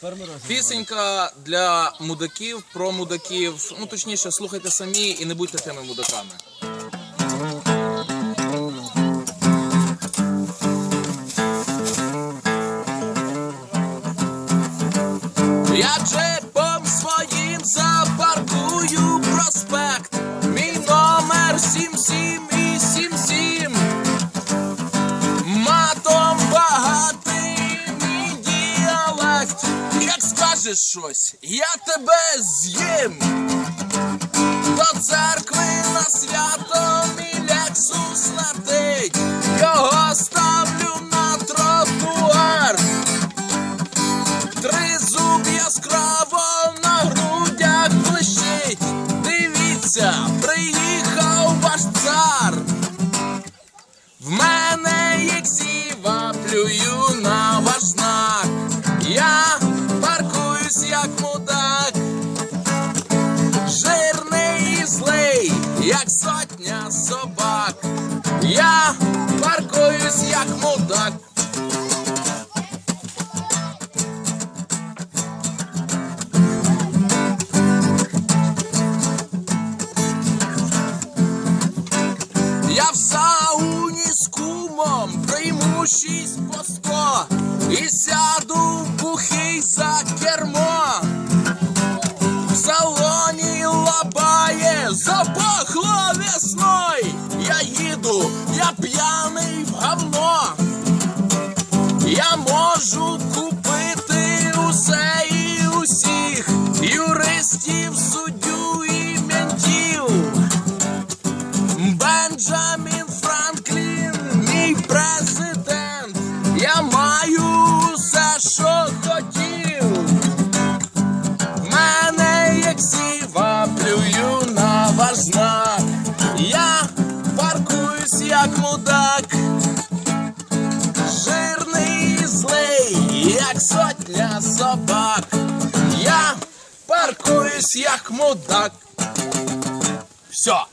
Тепер ми розуміємо. Пісенька для мудаків, про мудаків. Ну точніше, слухайте самі і не будьте тими мудаками. Я Скажеш щось, я тебе з'їм. То церкви сотня собак. Я паркуюсь як мудак. Я в сауні з кумом прийму шість по сто і сяду їду, я п'яний в говно. Я можу купити усе і усіх, юристів, суддю і ментів. Бенджамін Франклін, мій президент, я маю все, що хотів. Мене є ксіва, плюю на ваш мудак. Жирний і злий, як сотня собак. Я паркуюсь як мудак. Все.